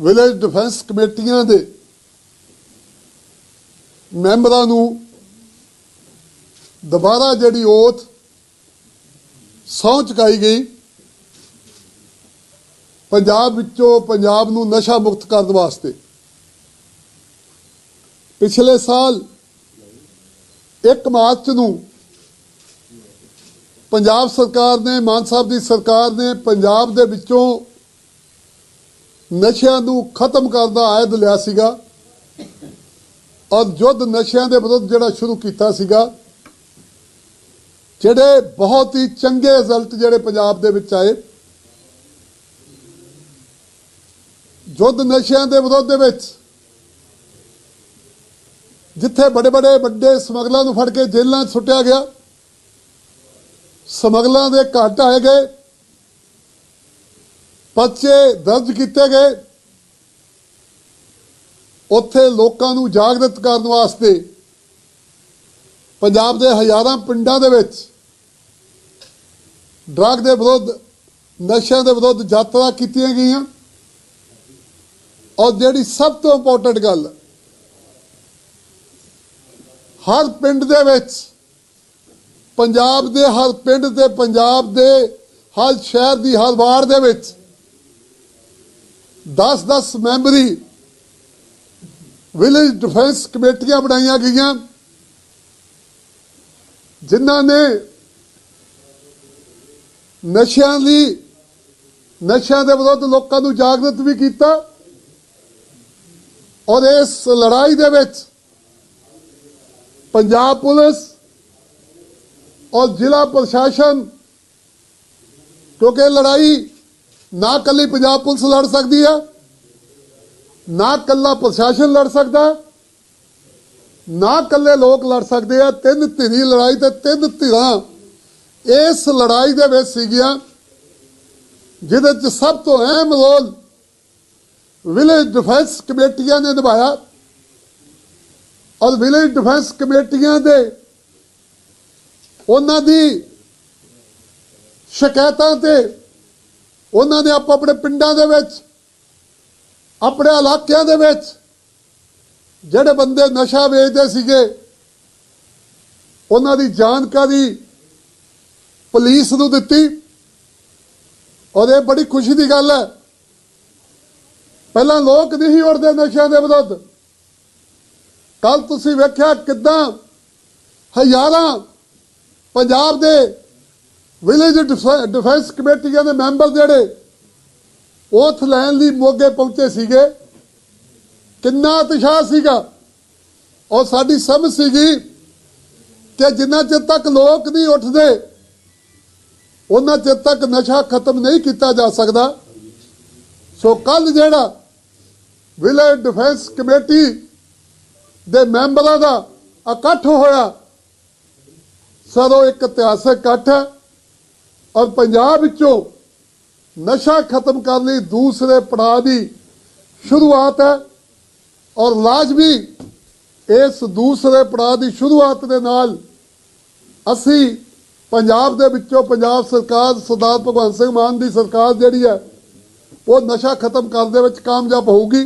Village defence ਕਮੇਟੀਆਂ ਦੇ ਮੈਂਬਰਾਂ ਨੂੰ ਦੁਬਾਰਾ ਜਿਹੜੀ ਓਥ ਸਹੁੰ ਚੁਕਾਈ ਗਈ, ਪੰਜਾਬ ਵਿੱਚੋਂ ਪੰਜਾਬ ਨੂੰ ਨਸ਼ਾ ਮੁਕਤ ਕਰਨ ਵਾਸਤੇ। ਪਿਛਲੇ ਸਾਲ 1 ਮਾਰਚ ਨੂੰ ਪੰਜਾਬ ਸਰਕਾਰ ਨੇ, ਮਾਨ ਸਾਹਿਬ ਦੀ ਸਰਕਾਰ ਨੇ ਪੰਜਾਬ ਦੇ ਵਿੱਚੋਂ ਨਸ਼ਿਆਂ ਨੂੰ ਖਤਮ ਕਰਨ ਦਾ ਆਇਦ ਲਿਆ ਸੀਗਾ। ਔਰ ਯੁੱਧ ਨਸ਼ਿਆਂ ਦੇ ਵਿਰੁੱਧ ਜਿਹੜਾ ਸ਼ੁਰੂ ਕੀਤਾ ਸੀਗਾ। ਜਿਹੜੇ ਬਹੁਤ ਹੀ ਚੰਗੇ ਰਿਜ਼ਲਟ ਜਿਹੜੇ ਪੰਜਾਬ ਦੇ ਵਿੱਚ ਆਏ। ਯੁੱਧ ਨਸ਼ਿਆਂ ਦੇ ਵਿਰੁੱਧ ਦੇ ਵਿੱਚ ਜਿੱਥੇ ਬੜੇ ਬੜੇ ਵੱਡੇ ਸਮਗਲਰਾਂ ਨੂੰ ਫੜ ਕੇ ਜੇਲ੍ਹਾਂ 'ਚ ਸੁੱਟਿਆ ਗਿਆ, ਸਮਗਲਰਾਂ ਦੇ ਘਾਟ ਆਏ ਗਏ ਪਰਚੇ ਦਰਜ ਕੀਤੇ ਗਏ। ਉੱਥੇ ਲੋਕਾਂ ਨੂੰ ਜਾਗਰਤ ਕਰਨ ਵਾਸਤੇ ਪੰਜਾਬ ਦੇ ਹਜ਼ਾਰਾਂ ਪਿੰਡਾਂ ਦੇ ਵਿੱਚ ਡਰੱਗ ਦੇ ਵਿਰੁੱਧ, ਨਸ਼ਿਆਂ ਦੇ ਵਿਰੁੱਧ ਯਾਤਰਾ ਕੀਤੀਆਂ ਗਈਆਂ। ਔਰ ਜਿਹੜੀ ਸਭ ਤੋਂ ਇੰਪੋਰਟੈਂਟ ਗੱਲ, ਹਰ ਪਿੰਡ ਦੇ ਵਿੱਚ, ਪੰਜਾਬ ਦੇ ਹਰ ਪਿੰਡ ਤੇ ਪੰਜਾਬ ਦੇ ਹਰ ਸ਼ਹਿਰ ਦੀ ਹਰ ਵਾਰ ਦੇ ਵਿੱਚ 10-10 ਮੈਂਬਰੀ ਵਿਲੇਜ ਡਿਫੈਂਸ ਕਮੇਟੀਆਂ ਬਣਾਈਆਂ ਗਈਆਂ, ਜਿਨ੍ਹਾਂ ਨੇ ਨਸ਼ਿਆਂ ਦੀ, ਨਸ਼ਿਆਂ ਦੇ ਵਿਰੁੱਧ ਲੋਕਾਂ ਨੂੰ ਜਾਗਰਤ ਵੀ ਕੀਤਾ ਔਰ ਇਸ ਲੜਾਈ ਦੇ ਵਿੱਚ ਪੰਜਾਬ ਪੁਲਿਸ ਔਰ ਜ਼ਿਲ੍ਹਾ ਪ੍ਰਸ਼ਾਸਨ, ਕਿਉਂਕਿ ਲੜਾਈ ਨਾ ਕੱਲੀ ਪੰਜਾਬ ਪੁਲਿਸ ਲੜ ਸਕਦੀ ਹੈ ਨਾ ਕੱਲਾ ਪ੍ਰਸ਼ਾਸਨ ਲੜ ਸਕਦਾ, ਨਾ ਕੱਲੇ ਲੋਕ ਲੜ ਸਕਦੇ ਆ, ਤਿੰਨ ਧਿਰੀ ਲੜਾਈ ਤੇ ਤਿੰਨ ਧਿਰਾਂ। ਇਸ ਲੜਾਈ ਦੇ ਵਿੱਚ ਸੀਗੀਆਂ, ਜਿਹਦੇ ਚ ਸਭ ਤੋਂ ਅਹਿਮ ਰੋਲ ਵਿਲੇਜ ਡਿਫੈਂਸ ਕਮੇਟੀਆਂ ਨੇ ਨਿਭਾਇਆ। ਔਰ ਵਿਲੇਜ ਡਿਫੈਂਸ ਕਮੇਟੀਆਂ ਦੇ ਉਹਨਾਂ ਦੀ ਸ਼ਿਕਾਇਤਾਂ ਤੇ ਉਹਨਾਂ ਨੇ ਆਪ ਆਪਣੇ ਪਿੰਡਾਂ ਦੇ ਵਿੱਚ, ਆਪਣੇ ਇਲਾਕਿਆਂ ਦੇ ਵਿੱਚ ਜਿਹੜੇ ਬੰਦੇ ਨਸ਼ਾ ਵੇਚਦੇ ਸੀਗੇ, ਉਹਨਾਂ ਦੀ ਜਾਣਕਾਰੀ ਪੁਲਿਸ ਨੂੰ ਦਿੱਤੀ। ਔਰ ਇਹ ਬੜੀ ਖੁਸ਼ੀ ਦੀ ਗੱਲ ਹੈ, ਪਹਿਲਾਂ ਲੋਕ ਨਹੀਂ ਉੜਦੇ ਨਸ਼ਿਆਂ ਦੇ ਵਿਰੁੱਧ। ਕੱਲ ਤੁਸੀਂ ਵੇਖਿਆ ਕਿਦਾਂ ਹਜ਼ਾਰਾਂ ਪੰਜਾਬ ਦੇ ਵਿਲੇਜ ਡਿਫੈਂਸ ਕਮੇਟੀਆਂ ਦੇ ਮੈਂਬਰ ਜਿਹੜੇ, ਉਥ ਲੈਣ ਲਈ ਮੋਗੇ ਪਹੁੰਚੇ ਸੀਗੇ। ਕਿੰਨਾ ਉਤਸ਼ਾਹ ਸੀਗਾ। ਔਰ ਸਾਡੀ ਸਮਝ ਸੀਗੀ ਕਿ ਜਿੰਨਾ ਚਿਰ ਤੱਕ ਲੋਕ ਨਹੀਂ ਉੱਠਦੇ, ਉਹਨਾਂ ਚਿਰ ਤੱਕ ਨਸ਼ਾ ਖਤਮ ਨਹੀਂ ਕੀਤਾ ਜਾ ਸਕਦਾ। ਸੋ ਕੱਲ ਜਿਹੜਾ ਵਿਲੇਜ ਡਿਫੈਂਸ ਕਮੇਟੀ ਦੇ ਮੈਂਬਰਾਂ ਦਾ ਇਕੱਠ ਹੋਇਆ ਸਦੋਂ ਇੱਕ ਇਤਿਹਾਸਕ ਇਕੱਠ ਹੈ। ਔਰ ਪੰਜਾਬ ਵਿੱਚੋਂ ਨਸ਼ਾ ਖਤਮ ਕਰਨ ਲਈ ਦੂਸਰੇ ਪੜਾਅ ਦੀ ਸ਼ੁਰੂਆਤ ਹੈ ਔਰ ਲਾਜ਼ਮੀ ਇਸ ਦੂਸਰੇ ਪੜਾਅ ਦੀ ਸ਼ੁਰੂਆਤ ਦੇ ਨਾਲ ਅਸੀਂ ਪੰਜਾਬ ਦੇ ਵਿੱਚੋਂ ਪੰਜਾਬ ਸਰਕਾਰ ਸਰਦਾਰ ਭਗਵੰਤ ਸਿੰਘ ਮਾਨ ਦੀ ਸਰਕਾਰ ਜਿਹੜੀ ਹੈ, ਉਹ ਨਸ਼ਾ ਖਤਮ ਕਰਨ ਦੇ ਵਿੱਚ ਕਾਮਯਾਬ ਹੋਊਗੀ।